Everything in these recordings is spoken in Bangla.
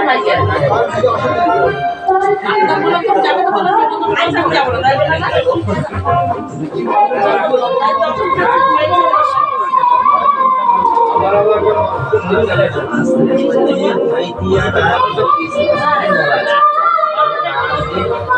না এখন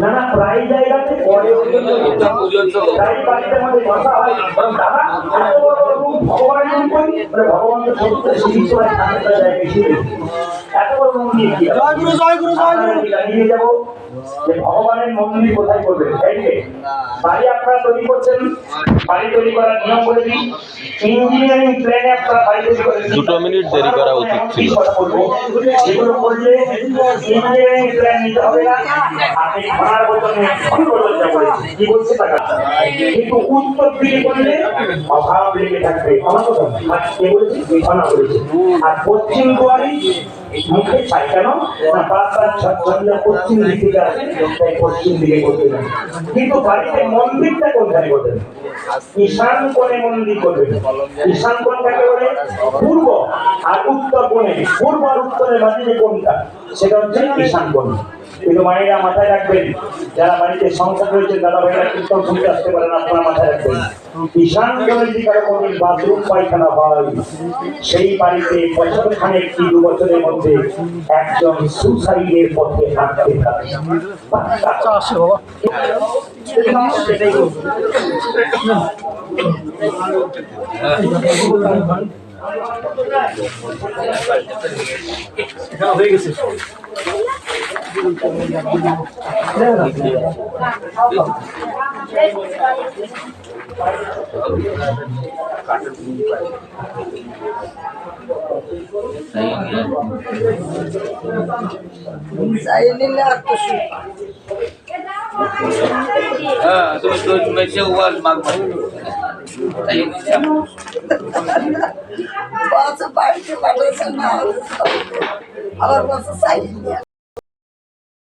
না না প্রায় জায়গাতে পরে প্রায় বাড়িতে মধ্যে বসা হয় দাদা এত বড় রুম ভগবান জায়গায় এত বড় জয় গুরু জয় গুরু জয় গুরু। যাব? যে ভগবানের মন্দির কোথায় করবেন বাড়ি আপনারা তৈরি করছেন বাড়ি তৈরি করার নিয়ম দিই। ইঞ্জিনিয়ারিং প্ল্যানে আপনারা বাড়ি তৈরি করেন দুটো মিনিট দেরি করা উচিত ছিল। এগুলো করলে ইঞ্জিনিয়ারিং প্ল্যান নিতে হবে না। আপনি ঘোড়ার বদলে ভুল বদলটা কি বলছে টাকা কিন্তু উত্তর দিকে করলে অভাব লেগে থাকবে। আমার কথা আর পশ্চিম কেন দিকে কিন্তু বাড়িতে মন্দিরটা কোনখানে ঈশান মন্দির ঈশান বলে পূর্ব আর উত্তর কোণে পূর্ব আর উত্তরের মাঝে যে কোণটা সেটা হচ্ছে ঈশান কোণ কিন্তু মায়েরা মাথায় রাখবেন যারা বাড়িতে সংসার রয়েছে দাদা ভাইরা কীর্তন শুনতে আসতে পারেন আপনারা মাথায় রাখবেন ঈশান কোনো বাথরুম পায়খানা হয়। সেই বাড়িতে বছর খানেক কি দু বছরের মধ্যে একজন সুসাইডের পথে হাঁটতে থাকে। সেটাই বলব। তুমি তো মেসে ওয়াল মাগবো তাই বাচ্চা বাড়িতে পাঠাচ্ছে না আমার বাচ্চা চাই